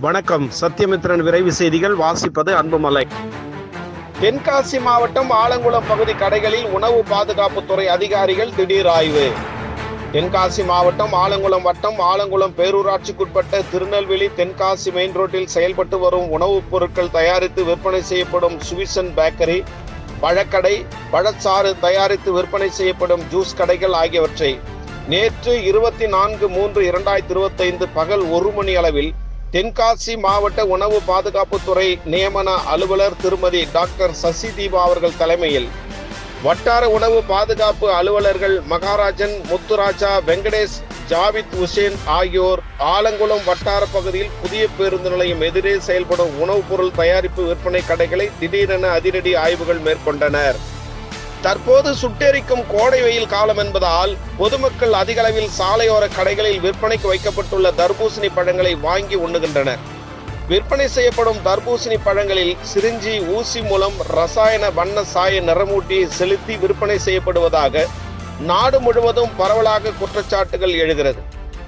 வணக்கம். சத்தியமித்ரன் விரைவு செய்திகள் வாசிப்பது அன்புமலை. தென்காசி மாவட்டம் ஆலங்குளம் பகுதி கடைகளில் உணவு பாதுகாப்புத்துறை அதிகாரிகள் திடீர் ஆய்வு. தென்காசி மாவட்டம் ஆலங்குளம் வட்டம் ஆலங்குளம் பேரூராட்சிக்குட்பட்ட திருநெல்வேலி தென்காசி மெயின் ரோட்டில் செயல்பட்டு வரும் உணவுப் பொருட்கள் தயாரித்து விற்பனை செய்யப்படும் சுவிசன் பேக்கரி பழக்கடை பழச்சாறு தயாரித்து விற்பனை செய்யப்படும் ஜூஸ் கடைகள் ஆகியவற்றை நேற்று இருபத்தி நான்கு மூன்று இரண்டாயிரத்தி இருபத்தைந்து பகல் ஒரு மணி அளவில் தென்காசி மாவட்ட உணவு பாதுகாப்புத்துறை நியமன அலுவலர் திருமதி டாக்டர் சசி தீபா அவர்கள் தலைமையில் வட்டார உணவு பாதுகாப்பு அலுவலர்கள் மகாராஜன் முத்துராஜா வெங்கடேஷ் ஜாவித் உசேன் ஆகியோர் ஆலங்குளம் வட்டார பகுதியில் புதிய பேருந்து நிலையம் எதிரே செயல்படும் உணவுப் பொருள் தயாரிப்பு விற்பனை கடைகளை திடீரென அதிரடி ஆய்வுகள் மேற்கொண்டனர். தற்போது சுட்டெரிக்கும் கோடை வெயில் காலம் என்பதால் பொதுமக்கள் அதிக அளவில் சாலையோர கடைகளில் விற்பனைக்கு வைக்கப்பட்டுள்ள தர்பூசணி பழங்களை வாங்கி உண்ணுகின்றனர். விற்பனை செய்யப்படும் தர்பூசணி பழங்களில் சிரிஞ்சி ஊசி மூலம் ரசாயன வண்ண சாய நிறமூட்டி செலுத்தி விற்பனை செய்யப்படுவதாக நாடு முழுவதும் பரவலாக குற்றச்சாட்டுகள் எழுகிறது.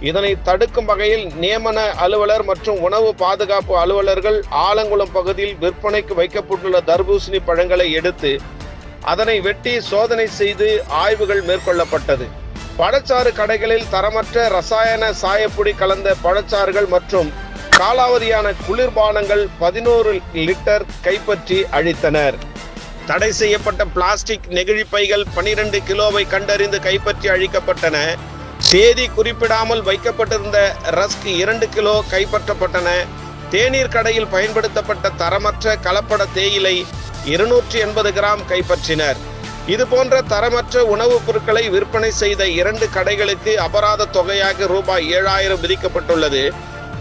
இதனை தடுக்கும் வகையில் நியமன அலுவலர் மற்றும் உணவு பாதுகாப்பு அலுவலர்கள் ஆலங்குளம் பகுதியில் விற்பனைக்கு வைக்கப்பட்டுள்ள தர்பூசணி பழங்களை எடுத்து அதனை வெட்டி சோதனை செய்து ஆய்வுகள் மேற்கொள்ளப்பட்டது. பழச்சாறு கடைகளில் தரமற்ற ரசாயன சாயப்பொடி கலந்த பழச்சாறுகள் மற்றும் காலாவதியான குளிர்பானங்கள் பதினோரு லிட்டர் கைப்பற்றி அழித்தனர். தடை செய்யப்பட்ட பிளாஸ்டிக் நெகிழி பைகள் பனிரெண்டு கிலோவை கண்டறிந்து கைப்பற்றி அழிக்கப்பட்டன. தேதி குறிப்பிடாமல் வைக்கப்பட்டிருந்த ரஸ்க் இரண்டு கிலோ கைப்பற்றப்பட்டன. தேநீர் கடையில் பயன்படுத்தப்பட்ட தரமற்ற கலப்பட தேயிலை இருநூற்றி எண்பது கிராம் கைப்பற்றினர். இது போன்ற தரமற்ற உணவுப் பொருட்களை விற்பனை செய்த இரண்டு கடைகளுக்கு அபராத தொகையாக ரூபாய் ஏழாயிரம் விதிக்கப்பட்டுள்ளது.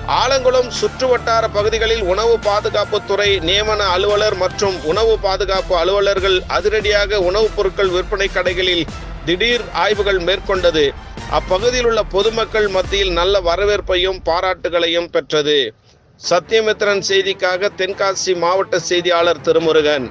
ஆலங்குளம் சுற்றுவட்டார பகுதிகளில் உணவு பாதுகாப்புத்துறை நியமன அலுவலர் மற்றும் உணவு பாதுகாப்பு அலுவலர்கள் அதிரடியாக உணவுப் பொருட்கள் விற்பனை கடைகளில் திடீர் ஆய்வுகள் மேற்கொண்டது. அப்பகுதியில் உள்ள பொதுமக்கள் மத்தியில் நல்ல வரவேற்பையும் பாராட்டுகளையும் பெற்றது. சத்தியமித்ரன் செய்திக்காக தென்காசி மாவட்ட செய்தியாளர் திருமுருகன்.